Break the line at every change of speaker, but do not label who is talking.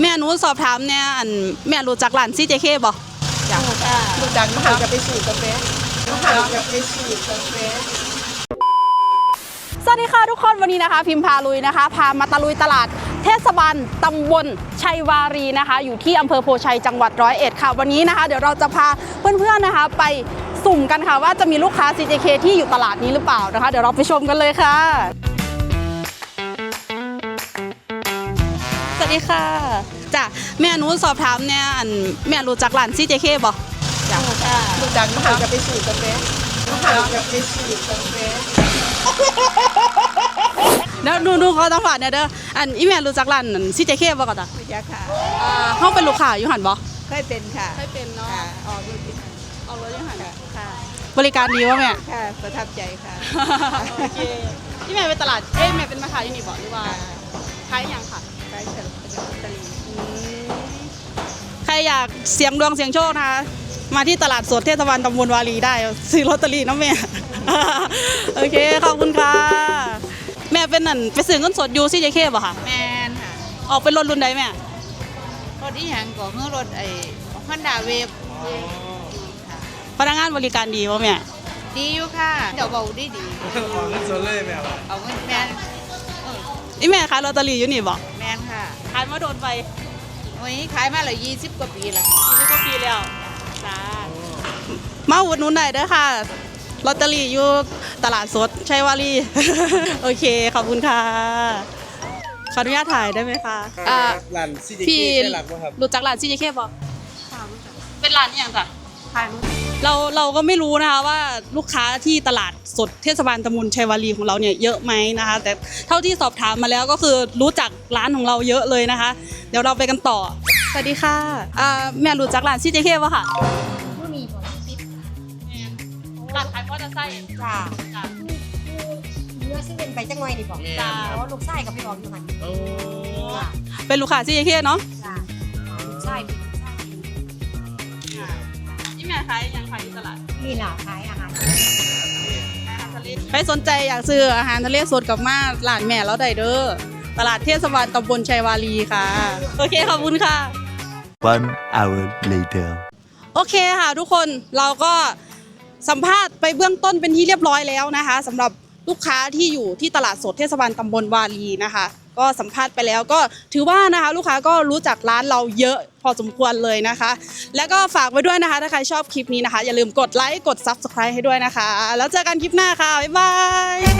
แม่หนูสอบถามเนี่ยอันแม่รู้จักร้านซีเจเคบ่
จ้ะลูกจังมหาจะไปสูตรกาแฟมหาจะไปสูตรกาแฟ
สวัสดีค่ะทุกคนวันนี้นะคะ พิมพาลุยนะคะ พามาตะลุยตลาดเทศบาลตำบลชัยวารีนะคะ อยู่ที่อำเภอโพชัยจังหวัดร้อยเอ็ดค่ะ วันนี้นะคะ เดี๋ยวเราจะพาเพื่อนๆนะคะ ไปสุ่มกันค่ะว่าจะมีลูกค้า CJK ที่อยู่ตลาดนี้หรือเปล่านะคะ เดี๋ยวเราไปชมกันเลยค่ะ วัสดีค่ะจ้ะแม่หนูสอบถามเนี่ยอันแม่รู้จักร้าน CJK บ่
จ้ะลูกจังมหาจะไปสูตรกาแฟมหาจะไปสูตรกาแฟ
แล้วดูดูเขาต้องฝากเนี่ยเด้ออันอีแม่รู้จักร้าน CJK บ่ก่อนจ้ะ
ไม่ยากค่ะ
อ่าเฮาเป็นลูกค้าอยู่หันบ่
เคยเป็นค่ะ
ให้เป็นเนาะ
ค่ะออกลูกที่
เอารถยังหัน
ค่ะค่ะ
บริการดีวะแม่
ค่ะประทับใจค่ะ
โอเคที่แม่ไปตลาดเอ้ยแม่เป็นมาขายอยู่นี่บอกหรือว่าขายหยังค่ะ
ไป เฉลิมพระเจ้าตะลี
ใครอยากเสียงดวงเสียงโชคนะคะ มาที่ตลาดสดเทศบาลตำบลวารีได้ ซื้อลอตเตอรี่นะแม่ โอเค ขอบคุณค่ะ แม่เป็นนั่นไปซื้อเงินสดอยู่ซี่เจเคบ่ค่ะ
แมนค่ะ
ออกเป็นรถรุ่นใดแม่
รถอีหยังก็คือรถไอ้ฮอนด้าเวฟค่ะ
พนักงานบริการดีวะแม่
ดีอยู่ค่ะเดี๋ยวเบาดีดี
ออกเงินสดเลยแม่ว่า
เอาเงินแมนเออ
อีแม่ขายลอตเตอรี่อยู่นี่บอก
แมนค่ะ
ขายมาโดนไป
โอ้ยขายมาเลยยี่สิบกว่าปีละ
ยี่สิบกว่าปีแล้วจ้ามาอุดหนุนได้เด้อค่ะลอตเตอรี่อยู่ตลาดสดชัยวารีโอเค ขอบคุณค่ะ ขออนุญาตถ่ายได้ไหมคะอ่า
ร้านซีดี
พี่
ใช่หลักป่ะครับ
รู้จักร้านซีเจเคบอกเป็นร้านนี่ยังจ้ะ เราเราก็ไม่รู้นะคะว่าลูกค้าที่ตลาดสดเทศบาลตำบลชัยวารีของเราเนี่ยเยอะไหมนะคะ แต่เท่าที่สอบถามมาแล้วก็คือรู้จักร้านของเราเยอะเลยนะคะ เดี๋ยวเราไปกันต่อ สวัสดีค่ะอ่าแม่รู้จักร้านซีเจเคป่ะค่ะ
ผู้มีผลคิด
ร้านขายมอเตอร์ไซค์
จ้า
จ้ะ
เนื้อซึ่งเป็นไปจังไงนี่บอก
จ้า
เพราะลูกไส้กับพี่บอกอยู่หันจ้า
เป็นลูกค้าซีเจเคเนาะ
จ้าลูกไส้เป็นลูกไส้
นี่ แม่ขายยังขายอยู่ตลาด
นี่แหละขายอาหาร
ใครสนใจอยากซื้ออาหารทะเลสดกับมาร้านแม่แล้วได้เด้อตลาดเทศบาลตำบลชัยวารีค่ะ โอเคขอบคุณค่ะ
One hour later.
โอเคค่ะทุกคนเราก็สัมภาษณ์ไปเบื้องต้นเป็นที่เรียบร้อยแล้วนะคะสำหรับลูกค้าที่อยู่ที่ตลาดสดเทศบาลตำบลวารีนะคะ ก็สัมภาษณ์ไปแล้วก็ถือว่านะคะลูกค้าก็รู้จักร้านเราเยอะพอสมควรเลยนะคะ แล้วก็ฝากไว้ด้วยนะคะ ถ้าใครชอบคลิปนี้นะคะ อย่าลืมกดไลค์กด Subscribe ให้ด้วยนะคะ แล้วเจอกันคลิปหน้าค่ะ บ๊ายบาย